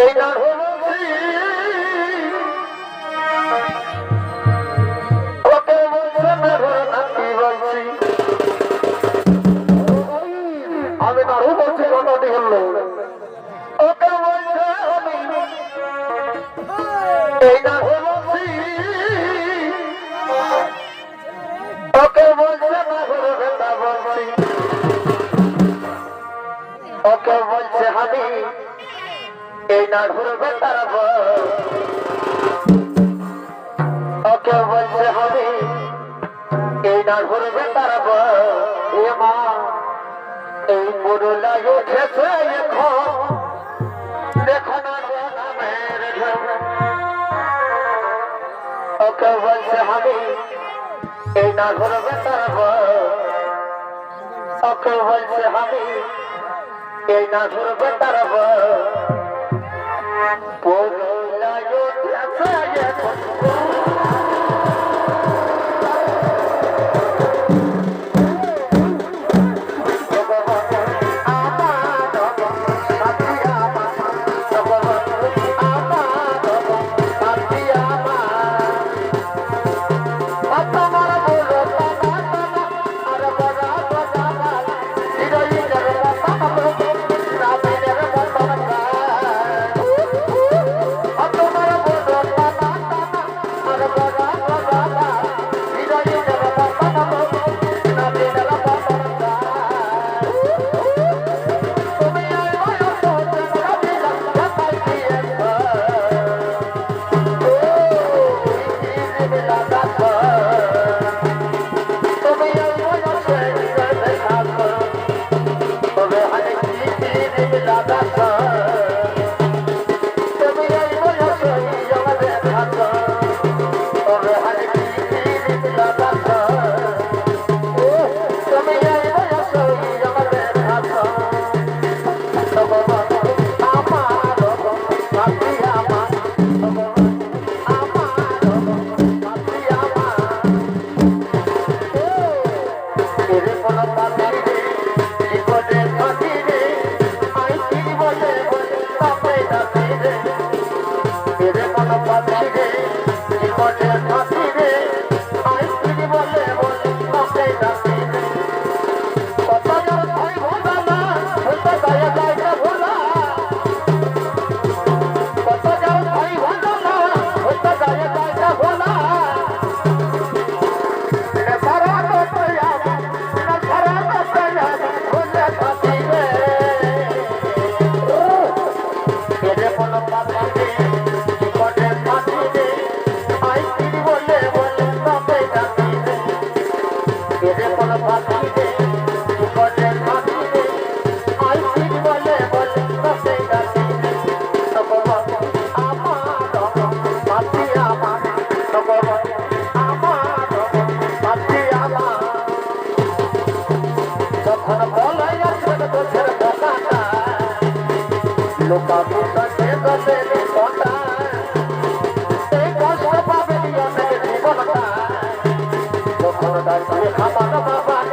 এই না ঘুরবে তার ওকে বলছে আমি এই না ঘুরবে তার এ মা, এই মুরুলাই উঠেছে এখন। দেখো না। ওকে বলছে আমি এই না ঘুরবে তার ওকে বলছে আমি এই না ঘুরবে তার Pueblo যখন দাঁড়িয়ে খাবার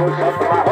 সব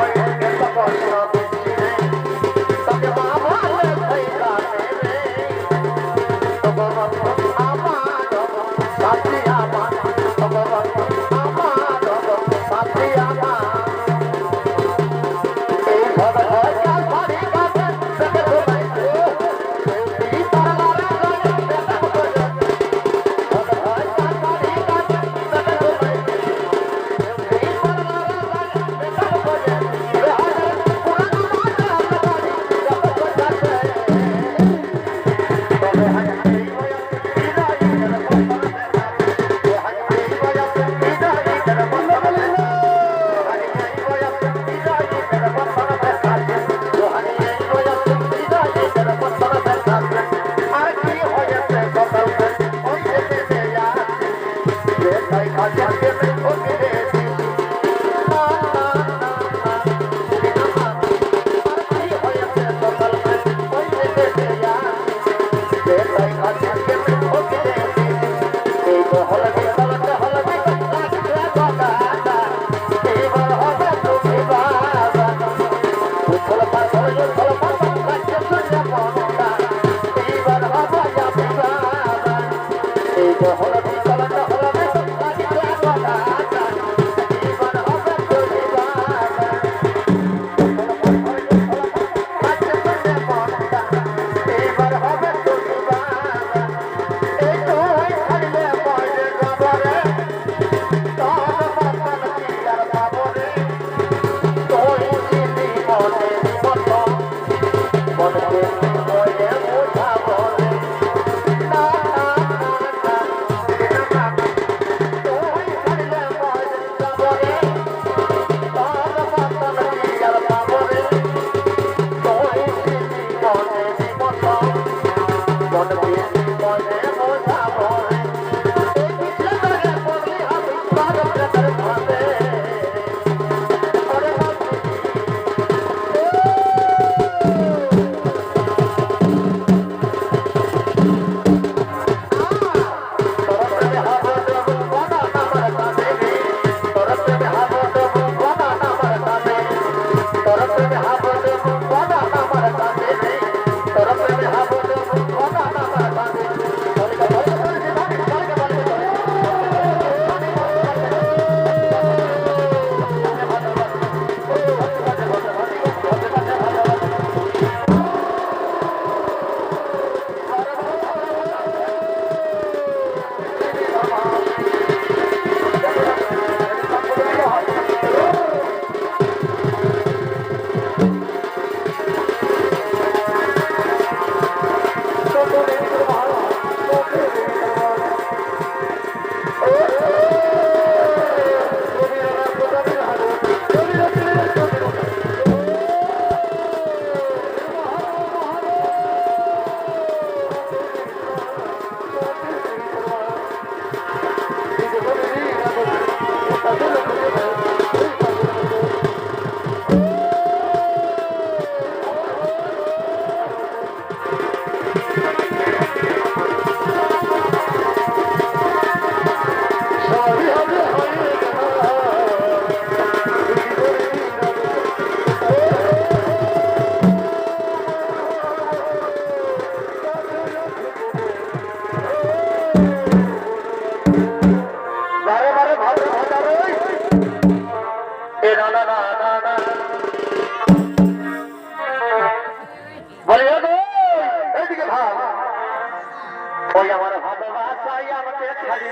ওই আমার ভালোবাসাই আমাকে ছাড়ি?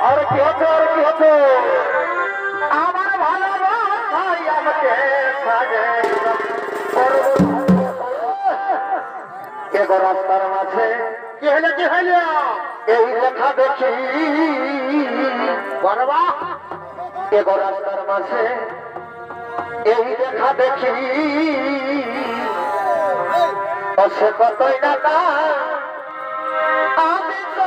আর কি হচ্ছে আর কি হচ্ছে? আমার ভালোবাসাই আমাকে ছাড়ে কে গো রাস্তার মাঝে? কি কি এই লেখা দেখি। কে গো রাস্তার মাঝে? এই লেখা দেখি। সে কতই না আমি তো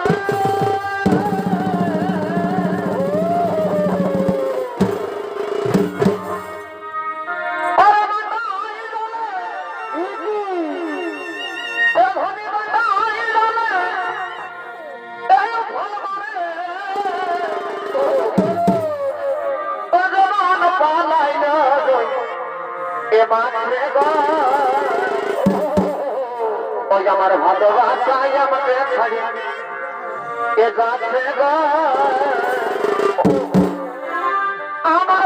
ওরে বান্দাই দলে, ইতি, ওই আমার ভালোবাসায় আমাকে ছাড়ি। এ গাছে গা। আমার